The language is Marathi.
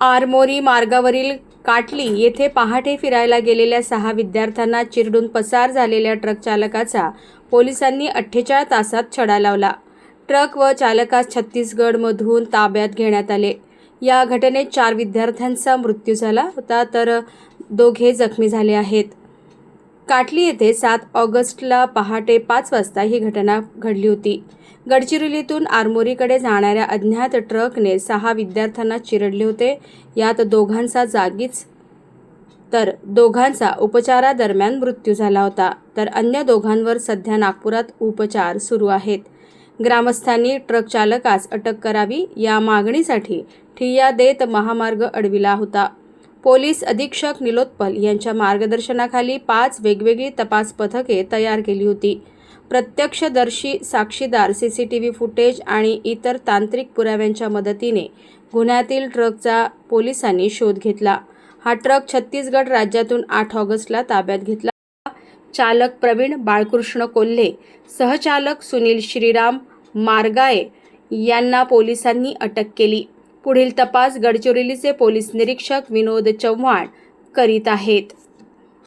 आरमोरी मार्गावरील काटली येथे पहाटे फिरायला गेलेल्या सहा विद्यार्थ्यांना चिरडून पसार झालेल्या ट्रक चालकाचा पोलिसांनी अठ्ठेचाळीस तासात छडा लावला. ट्रक व चालकास छत्तीसगडमधून ताब्यात घेण्यात आले. या घटनेत चार विद्यार्थ्यांचा मृत्यू झाला होता तर दोघे जखमी झाले आहेत. काटली येथे सात ऑगस्टला पहाटे पाच वाजता ही घटना घडली होती. गडचिरोलीतून आरमोरीकडे जाणाऱ्या अज्ञात ट्रकने सहा विद्यार्थ्यांना चिरडले होते. यात दोघांचा जागीच तर दोघांचा उपचारादरम्यान मृत्यू झाला होता. तर अन्य दोघांवर सध्या नागपुरात उपचार सुरू आहेत. ग्रामस्थांनी ट्रक चालकास अटक करावी या मागणीसाठी ठिय्या देत महामार्ग अडविला होता. पोलीस अधीक्षक निलोत्पल यांच्या मार्गदर्शनाखाली पाच वेगवेगळी तपास पथके तयार केली होती. प्रत्यक्षदर्शी साक्षीदार C C T V footage आणि इतर तांत्रिक पुराव्यांच्या मदतीने गुन्ह्यातील ट्रकचा पोलिसांनी शोध घेतला. हा ट्रक छत्तीसगड राज्यातून आठ ऑगस्टला ताब्यात घेतला. चालक प्रवीण बाळकृष्ण कोल्हे सहचालक सुनील श्रीराम मार्गाये यांना पोलिसांनी अटक केली. पुढील तपास गडचिरोलीचे पोलीस निरीक्षक विनोद चव्हाण करीत आहेत.